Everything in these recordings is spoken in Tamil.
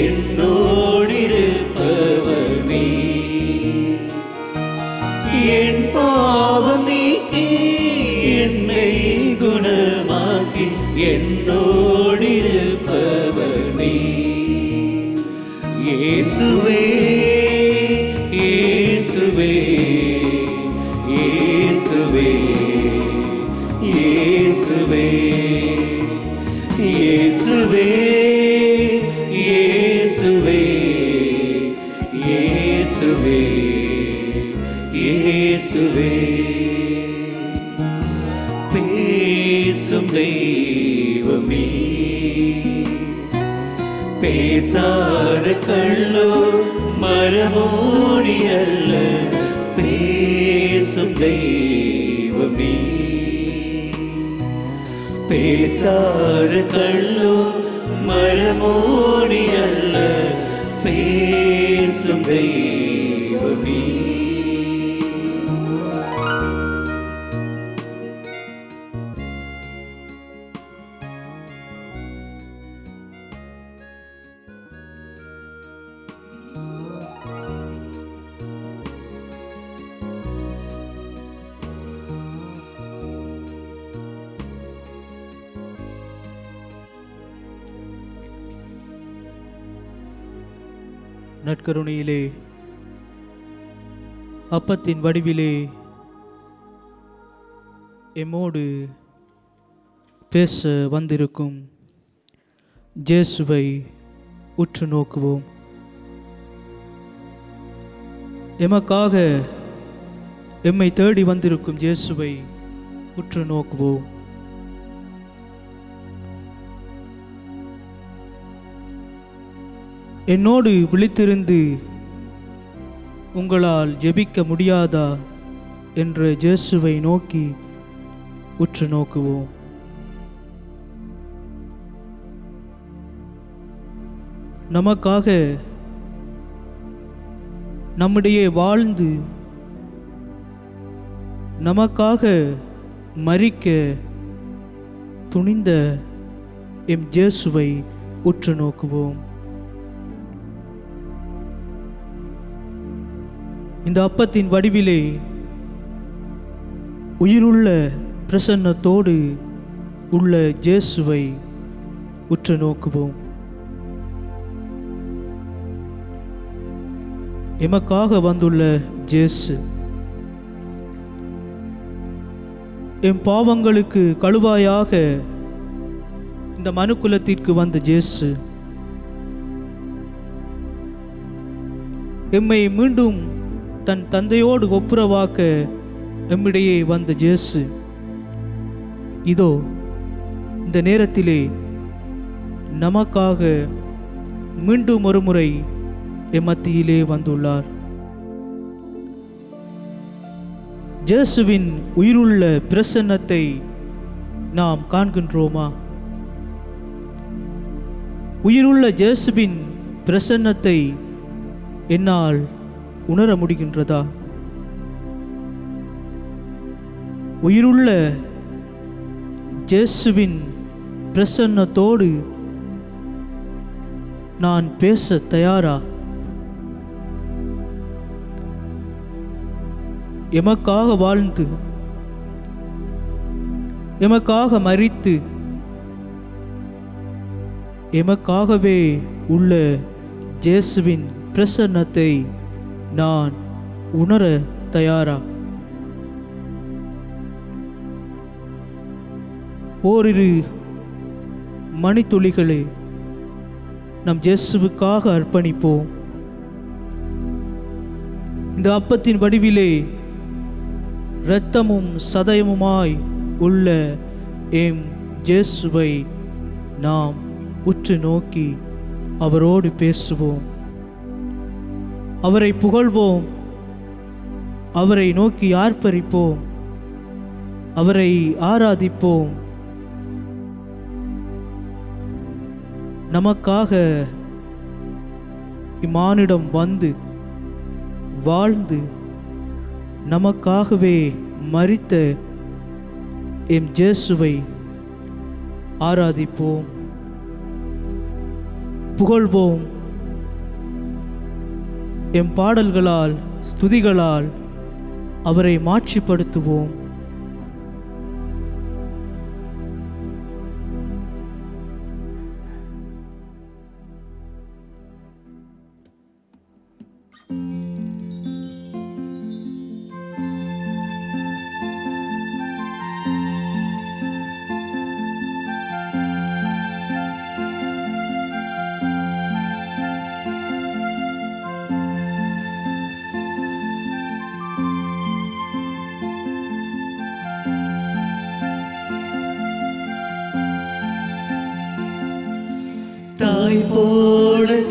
என்னோ பேசும் தெய்வமே. பேசாத கள்ளோ மரமோடி அல்ல பேசும் தெய்வமே. பேசாத கள்ளோ மரமோடி அல்ல பேசும் தெய்வம் நற்கருணையிலே அப்பத்தின் வடிவிலே எம்மோடு பேச வந்திருக்கும் ஜேசுவை உற்று நோக்குவோம். எமக்காக எம்மை தேடி வந்திருக்கும் ஜேசுவை உற்று நோக்குவோம். என்னோடு விழித்திருந்து உங்களால் ஜெபிக்க முடியாதா? என்ற ஜேசுவை நோக்கி உற்று நோக்குவோம். நமக்காக நம்முடைய வாழ்ந்து நமக்காக மறிக்க துணிந்த எம் ஜேசுவை உற்று நோக்குவோம். இந்த அப்பத்தின் வடிவிலே உயிருள்ள பிரசன்னத்தோடு உள்ள ஜேசுவை உற்று நோக்குவோம். எமக்காக வந்துள்ள ஜேசு எம் பாவங்களுக்கு கழுவாயாக இந்த மனுக்குலத்திற்கு வந்த ஜேசு எம்மை மீண்டும் தன் தந்தையோடு ஒப்புரவாக்க எம்மிடையே வந்த ஜேசு இதோ இந்த நேரத்திலே நமக்காக மீண்டும் ஒரு முறை எம் மத்தியிலே வந்துள்ளார். ஜேசுவின் உயிருள்ள பிரசன்னத்தை நாம் காண்கின்றோமா? உயிருள்ள ஜேசுவின் பிரசன்னத்தை என்னால் உணர முடிகின்றதா? உயிருள்ள ஜேசுவின் பிரசன்னத்தோடு நான் பேச தயாரா? எமக்காக வாழ்ந்து எமக்காக மறித்து எமக்காகவே உள்ள ஜேசுவின் பிரசன்னத்தை நான் உணர தயாரா? ஓரிரு மணித்துளிகளை நம் ஜேசுவுக்காக அர்ப்பணிப்போம். இந்த அப்பத்தின் வடிவிலே இரத்தமும் சதயமுமாய் உள்ள எம் ஜேசுவை நாம் உற்று நோக்கி அவரோடு பேசுவோம். அவரை புகழ்வோம். அவரை நோக்கி ஆர்ப்பரிப்போம். அவரை ஆராதிப்போம். நமக்காக இம்மானிடம் வந்து வாழ்ந்து நமக்காகவே மறித்த எம் ஜேசுவை ஆராதிப்போம். புகழ்வோம். எம் பாடல்களால் ஸ்துதிகளால் அவரை மாட்சிப்படுத்துவோம்.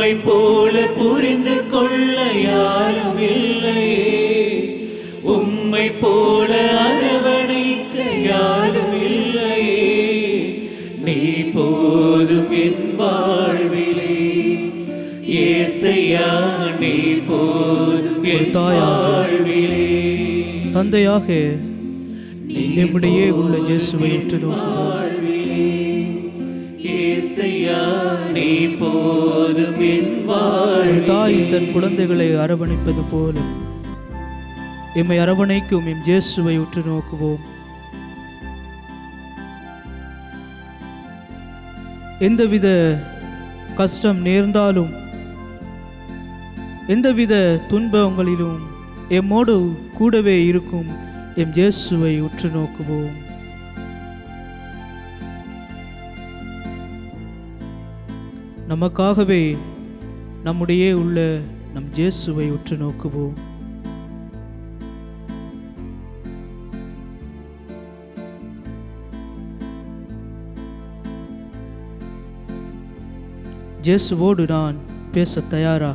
உம்மை போல புரிந்து கொள்ள யாரும் இல்லையே உம்மை போல அரவணைக்க யாரும் இல்லையே நீ போதும் என் வாழ்விலே. ஏசையா நீ போதும் என். வாழ்விலே. தந்தையாக நம்முடைய உள்ள இயேசுவை நோக்குவோம் வாழ்விலே. ஏசையா நீ போதும் தாய் தன் குழந்தைகளை அரவணைப்பது போல. எம்மை அரவணைக்கும் எம் ஜேசுவை உற்று நோக்குவோம். எந்தவித கஷ்டம் நேர்ந்தாலும் எந்தவித துன்பங்களிலும் எம்மோடு கூடவே இருக்கும் எம் ஜேசுவை உற்று நோக்குவோம். நமக்காகவே நம்முடைய உள்ள நம் இயேசுவை உற்று நோக்குவோம். இயேசுவோடு நான் பேச தயாரா?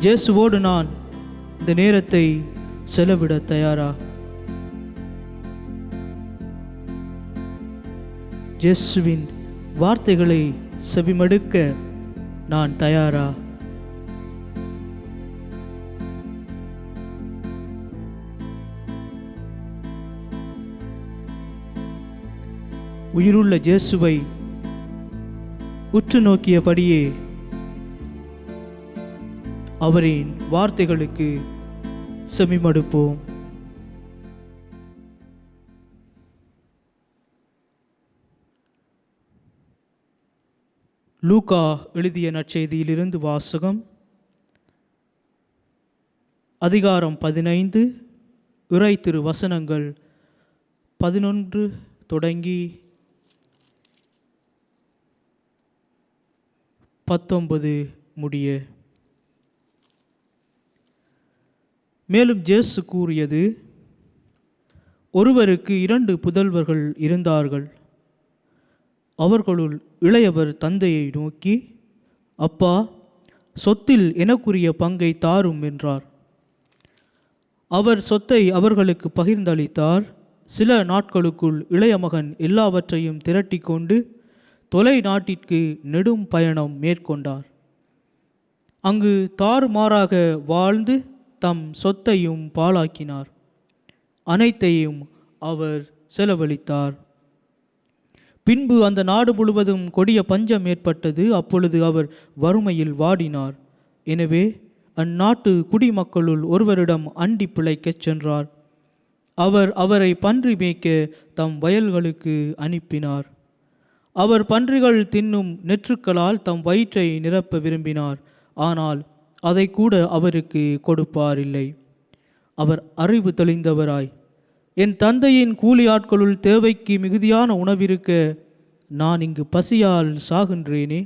இயேசுவோடு நான் இந்த நேரத்தை செலவிட தயாரா? இயேசுவின் வார்த்தைகளை செவிமடுக்க நான் தயாரா? உயிருள்ள இயேசுவை உற்று நோக்கியபடியே அவரின் வார்த்தைகளுக்கு செவிமடுப்போம். லூகா எழுதிய நற்செய்தியிலிருந்து வாசகம் அதிகாரம் பதினைந்து இறை திரு வசனங்கள் பதினொன்று தொடங்கி பத்தொன்பது முடிய. மேலும் ஜேசு கூறியது ஒருவருக்கு இரண்டு புதல்வர்கள் இருந்தார்கள். அவர்களுள் இளையவர் தந்தையை நோக்கி அப்பா சொத்தில் எனக்குரிய பங்கை தாரும் என்றார். அவர் சொத்தை அவர்களுக்கு பகிர்ந்தளித்தார். சில நாட்களுக்குள் இளைய மகன் எல்லாவற்றையும் திரட்டிக்கொண்டு தொலை நாட்டிற்கு நெடும் பயணம் மேற்கொண்டார். அங்கு தாறுமாறாக வாழ்ந்து தம் சொத்தையும் பாழாக்கினார். அனைத்தையும் அவர் செலவழித்தார். பின்பு அந்த நாடு முழுவதும் கொடிய பஞ்சம் ஏற்பட்டது. அப்பொழுது அவர் வறுமையில் வாடினார். எனவே அந்நாட்டு குடிமக்களுள் ஒருவரிடம் அண்டி பிழைக்கச் சென்றார். அவர் அவரை பன்றி மேய்க்க தம் வயல்களுக்கு அனுப்பினார். அவர் பன்றிகள் தின்னும் நெற்றுக்களால் தம் வயிற்றை நிரப்ப விரும்பினார். ஆனால் அதை கூட அவருக்கு கொடுப்பாரில்லை. அவர் அறிவு தெளிந்தவராய் என் தந்தையின் கூலி ஆட்களுள் தேவைக்கு மிகுதியான உணவிருக்க நான் இங்கு பசியால் சாகின்றேனே.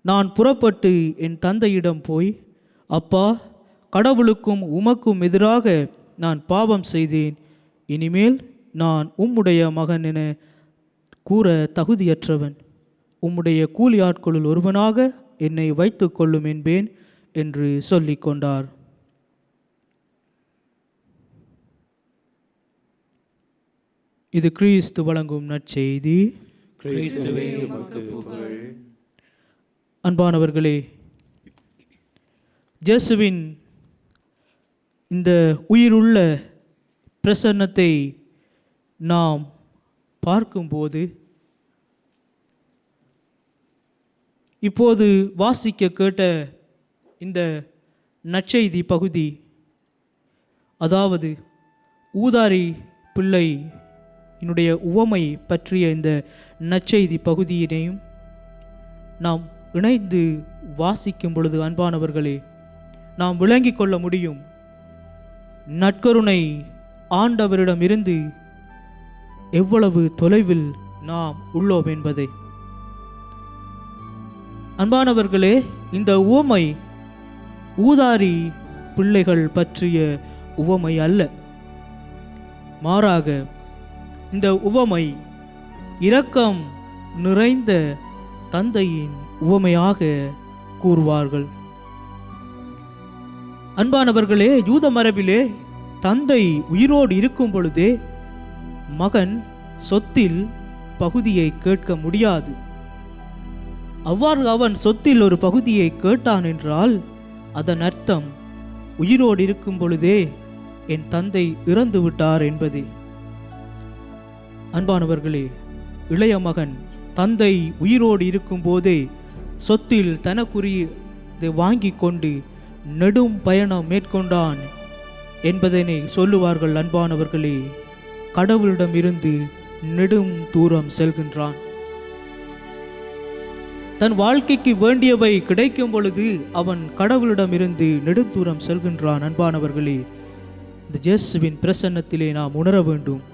நான் புறப்பட்டு என் தந்தையிடம் போய் அப்பா கடவுளுக்கும் உமக்கும் எதிராக நான் பாவம் செய்தேன். இனிமேல் நான் உம்முடைய மகன் என கூற தகுதியற்றவன். உம்முடைய கூலி ஆட்களுள் ஒருவனாக என்னை வைத்து கொள்ளும் என்பேன் என்று சொல்லிக்கொண்டார். இது கிறிஸ்து வழங்கும் நற்செய்தி. அன்பானவர்களே இயேசுவின் இந்த உயிருள்ள பிரசன்னத்தை நாம் பார்க்கும்போது இப்போது வாசிக்க கேட்ட இந்த நற்செய்தி பகுதி அதாவது ஊதாரி பிள்ளை என்னுடைய உவமை பற்றிய இந்த நற்செய்தி பகுதியினையும் நாம் இணைந்து வாசிக்கும் பொழுது அன்பானவர்களே நாம் விளங்கிக் கொள்ள முடியும். நற்கருணை ஆண்டவரிடமிருந்து எவ்வளவு தொலைவில் நாம் உள்ளோம் என்பதை. அன்பானவர்களே இந்த உவமை ஊதாரி பிள்ளைகள் பற்றிய உவமை அல்ல. மாறாக இந்த உவமை இரக்கம் நிறைந்த தந்தையின் உவமையாக கூறுவார்கள். அன்பானவர்களே யூத மரபிலே தந்தை உயிரோடு இருக்கும் பொழுதே மகன் சொத்தில் பகுதியை கேட்க முடியாது. அவ்வாறு அவன் சொத்தில் ஒரு பகுதியை கேட்டான் என்றால் அதன் அர்த்தம் உயிரோடு இருக்கும் பொழுதே என் தந்தை இறந்து விட்டார் என்பதே. அன்பானவர்களே இளைய மகன் தந்தை உயிரோடு இருக்கும் போதே சொத்தில் தனக்குரியதை வாங்கி கொண்டு நெடும் பயணம் மேற்கொண்டான் என்பதனை சொல்லுவார்கள் அன்பானவர்களே. கடவுளிடமிருந்து நெடும் தூரம் செல்கின்றான். தன் வாழ்க்கைக்கு வேண்டியவை கிடைக்கும் பொழுது அவன் கடவுளிடமிருந்து நெடுந்தூரம் செல்கின்றான் அன்பானவர்களே. இந்த இயேசுவின் பிரசன்னத்திலே நாம் உணர வேண்டும்.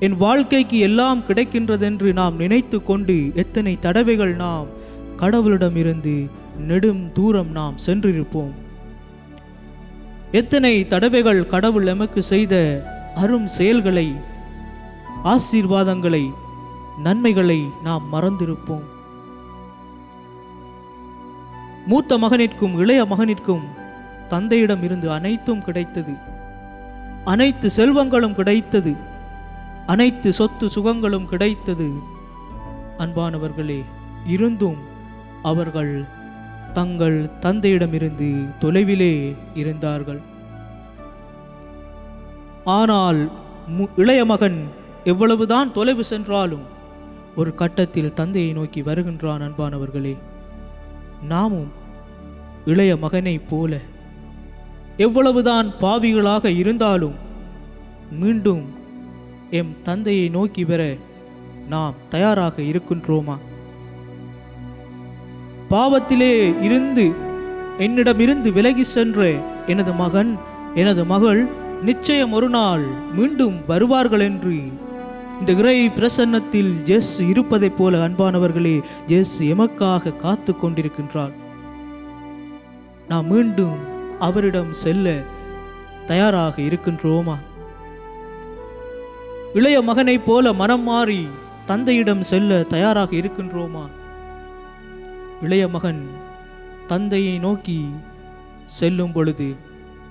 என் வாழ்க்கைக்கு எல்லாம் கிடைக்கின்றதென்று நாம் நினைத்து கொண்டு எத்தனை தடவைகள் நாம் கடவுளிடமிருந்து நெடும் தூரம் நாம் சென்றிருப்போம். எத்தனை தடவைகள் கடவுள் எமக்கு செய்த அரும் செயல்களை ஆசீர்வாதங்களை நன்மைகளை நாம் மறந்திருப்போம். மூத்த மகனிற்கும் இளைய மகனிற்கும் தந்தையிடம் இருந்து அனைத்தும் கிடைத்தது. அனைத்து செல்வங்களும் கிடைத்தது. அனைத்து சொத்து சுகங்களும் கிடைத்தது. அன்பானவர்களே இருந்தும் அவர்கள் தங்கள் தந்தையிடமிருந்து தொலைவிலே இருந்தார்கள். ஆனால் மு- இளைய மகன் எவ்வளவுதான் தொலைவு சென்றாலும் ஒரு கட்டத்தில் தந்தையை நோக்கி வருகின்றான் அன்பானவர்களே. நாமும் இளைய மகனைப் போல எவ்வளவுதான் பாவிகளாக இருந்தாலும் மீண்டும் எம் தந்தையை நோக்கி வர நாம் தயாராக இருக்கின்றோமா? பாவத்திலே இருந்து என்னிடமிருந்து விலகி சென்ற எனது மகன் எனது மகள் நிச்சயம் ஒரு நாள் மீண்டும் வருவார்கள் என்று. இந்த இறை பிரசன்னத்தில் ஜெஸ் இருப்பதைப் போல அன்பானவர்களே ஜெஸ் எமக்காக காத்து கொண்டிருக்கின்றார். நாம் மீண்டும் அவரிடம் செல்ல தயாராக இருக்கின்றோமா? இளைய மகனைப் போல மனம் மாறி தந்தையிடம் செல்ல தயாராக இருக்கின்றோமா? இளைய மகன் தந்தையை நோக்கி செல்லும் பொழுது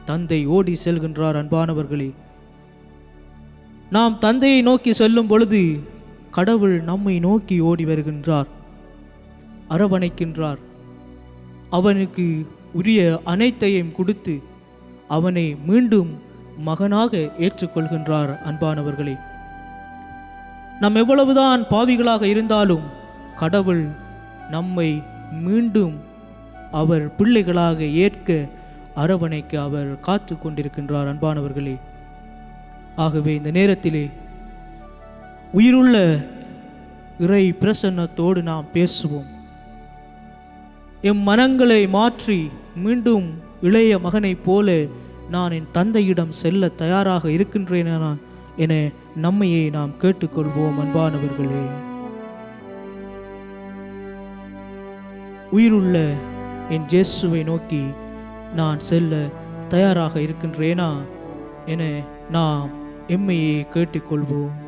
தந்தை ஓடி செல்கின்றார் அன்பானவர்களே. நாம் தந்தையை நோக்கி செல்லும் பொழுது கடவுள் நம்மை நோக்கி ஓடி வருகின்றார் அரவணைக்கின்றார். அவனுக்கு உரிய அனைத்தையும் கொடுத்து அவனை மீண்டும் மகனாக ஏற்றுக்கொள்கின்றார் அன்பானவர்களே. நாம் எவ்வளவுதான் பாவிகளாக இருந்தாலும் கடவுள் நம்மை மீண்டும் அவர் பிள்ளைகளாக ஏற்க அரவணைக்க அவர் காத்து கொண்டிருக்கின்றார் அன்பானவர்களே. ஆகவே இந்த நேரத்திலே உயிருள்ள இறை பிரசன்னத்தோடு நாம் பேசுவோம். எம் மனங்களை மாற்றி மீண்டும் இளைய மகனைப் போல நான் என் தந்தையிடம் செல்ல தயாராக இருக்கின்றேனா என நம்மையே நாம் கேட்டுக்கொள்வோம் அன்பானவர்களே. உயிருள்ள என் ஜேசுவை நோக்கி நான் செல்ல தயாராக இருக்கின்றேனா? என நாம் எம்மையே கேட்டுக்கொள்வோம்.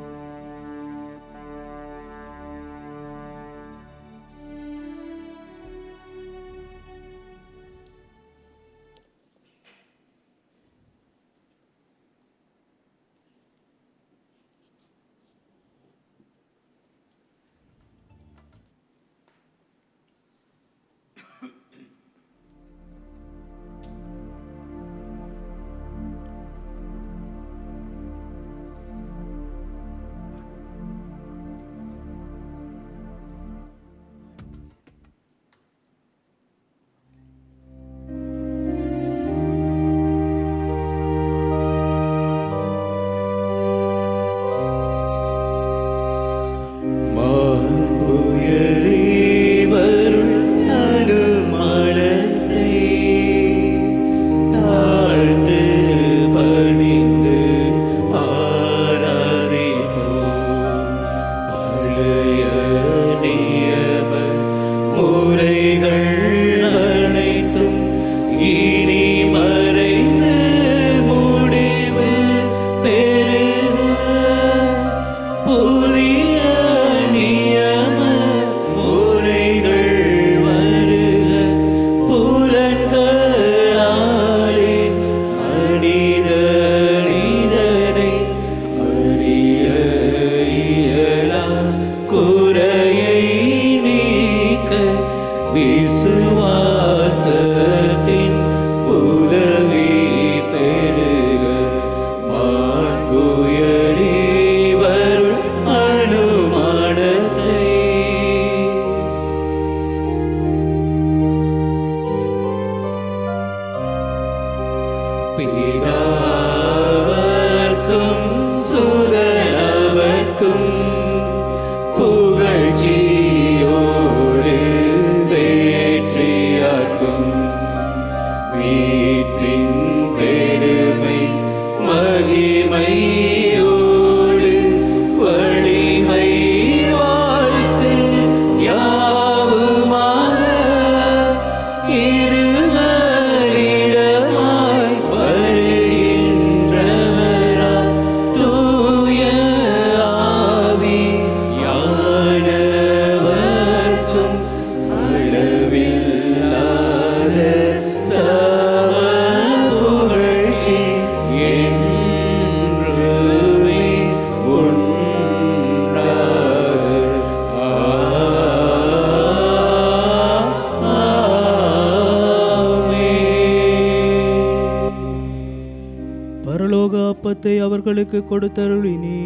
அவர்களுக்கு கொடுத்தருளினே.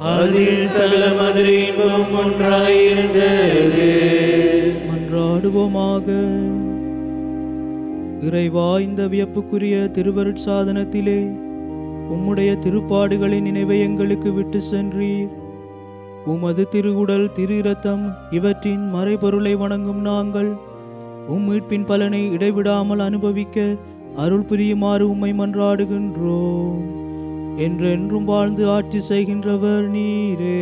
அதில் சகல மதுரை ஒன்றாயிருந்தது. மன்றாடுவோமாக. இறைவா இந்த வியப்புக்குரிய திருவருட்சாதனத்திலே உம்முடைய திருப்பாடுகளின் நினைவை எங்களுக்கு விட்டு சென்றீர். உமது திருவுடல் திரு இரத்தம் இவற்றின் மறைபொருளை வணங்கும் நாங்கள் உம் மீட்பின் பலனை இடைவிடாமல் அனுபவிக்க அருள் புரியுமாறு உம்மை மன்றாடுகின்றோம். என்றென்றும் வாழ்ந்து ஆட்சி செய்கின்றவர் நீரே.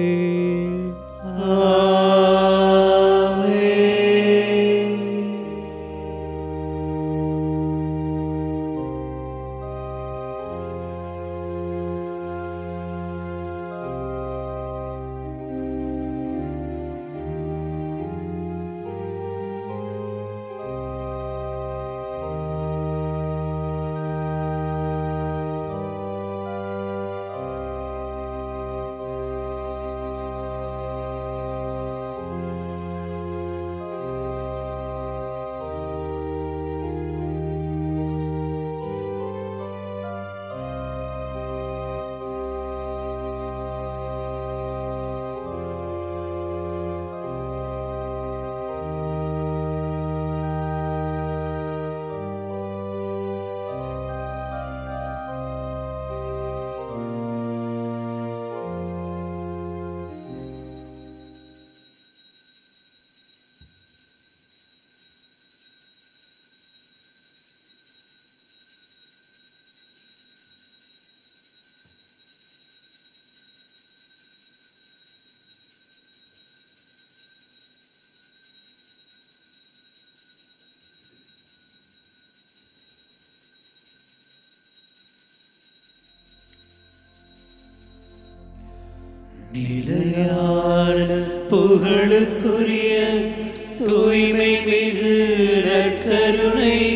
நிலையான புகழுக்குரிய தூய்மை மிகு நற்கருணைக்கு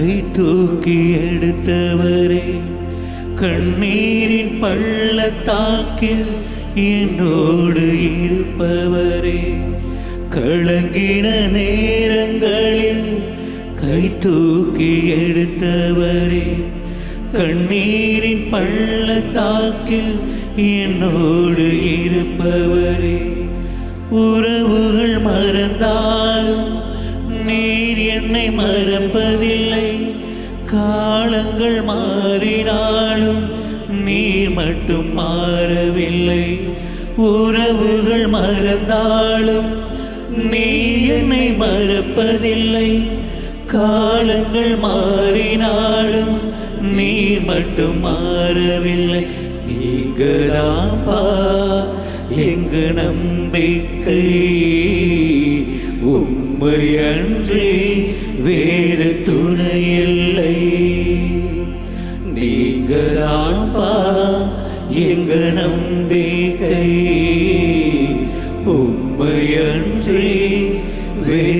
கை தூக்கி எடுத்தவரே கண்ணீரின் பள்ளத்தாக்கில் என்னோடு இருப்பவரே. கலங்கிட நேரங்களில் கை தூக்கி எடுத்தவரே கண்ணீரின் பள்ளத்தாக்கில் என்னோடு இருப்பவரே. உறவுகள் மறந்தாலும் என்னை மறப்பதில்லை. காலங்கள் மாறினாலும் நீர் மட்டும் மாறவில்லை. உறவுகள் மறந்தாலும் நீ என்னை மறப்பதில்லை. காலங்கள் மாறினாலும் நீ மட்டும் மாறவில்லை. நீங்கதாப்பா எங்கு நம்பிக்கை. உம்மை அன்றி வேறு துணையில்லை. நீங்கதாப்பா எங்கள் நம்பிக்கை. உம்மை அன்றி வேறு